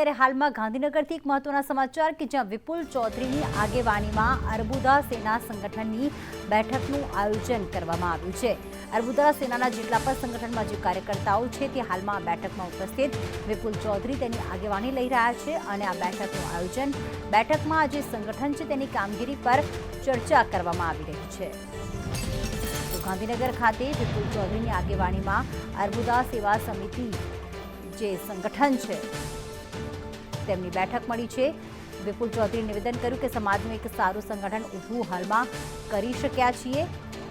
ત્યારે હાલમાં ગાંધીનગરથી એક મહત્વના સમાચાર કે જ્યાં વિપુલ ચૌધરીની આગેવાનીમાં અર્બુદા સેના સંગઠનની બેઠકનું આયોજન કરવામાં આવ્યું છે. અર્બુદા સેનાના જેટલા પણ સંગઠનમાં જે કાર્યકર્તાઓ છે તે હાલમાં આ બેઠકમાં ઉપસ્થિત વિપુલ ચૌધરી તેની આગેવાની લઈ રહ્યા છે અને આ બેઠકનું આયોજન બેઠકમાં જે સંગઠન છે તેની કામગીરી પર ચર્ચા કરવામાં આવી રહી છે. ગાંધીનગર ખાતે વિપુલ ચૌધરીની આગેવાનીમાં અર્બુદા સેવા સમિતિ જે સંગઠન છે તેમની બેઠક મળી છે. વિપુલ ચૌધરીએ નિવેદન કર્યું કે સમાજનું એક સારું સંગઠન ઊભું હાલમાં કરી શક્યા છીએ.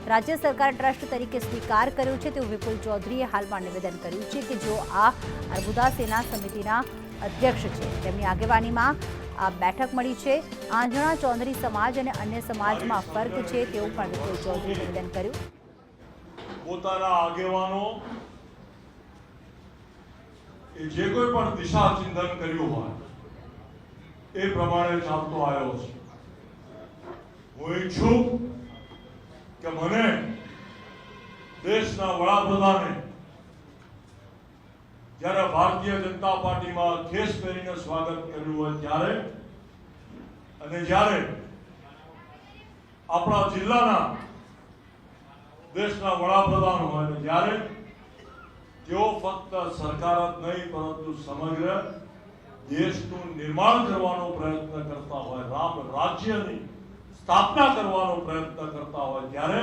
રાજ્ય સરકાર ટ્રસ્ટ તરીકે સ્વીકાર કર્યો છે, તેવું વિપુલ ચૌધરીએ હાલમાં નિવેદન કર્યું છે કે જો આ અર્બુદા સેના સમિતિના અધ્યક્ષ છે. તેમની આગેવાનીમાં આ બેઠક મળી છે. આંજણા ચૌધરી સમાજ અને અન્ય સમાજમાં ફર્ક છે તેવું પણ વિપુલ ચૌધરી નિવેદન કર્યું. પોતાના આગેવાનો જે કોઈ પણ દિશા ચિંતન કર્યું હોય એ પ્રમાણે ચાલતો આવ્યો છે. હું ઈચ્છું કે મને દેશના વડાપ્રધાને જ્યારે ભારતીય જનતા પાર્ટીમાં ખેસ પહેરીને સ્વાગત કર્યું હોય ત્યારે અને જ્યારે આપણા જિલ્લાના દેશના વડાપ્રધાન હોય ત્યારે તેઓ ફક્ત સરકાર જ નહીં, પરંતુ સમગ્ર દેશનું નિર્માણ કરવાનો પ્રયત્ન કરતા હોય, રામ રાજ્યની સ્થાપના કરવાનો પ્રયત્ન કરતા હોય, ત્યારે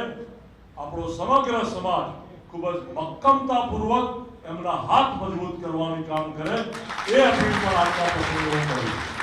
આપણો સમગ્ર સમાજ ખૂબ જ મક્કમતાપૂર્વક એમના હાથ મજબૂત કરવાનું કામ કરે, એ અપીલ પણ આજના પ્રસંગો કરી.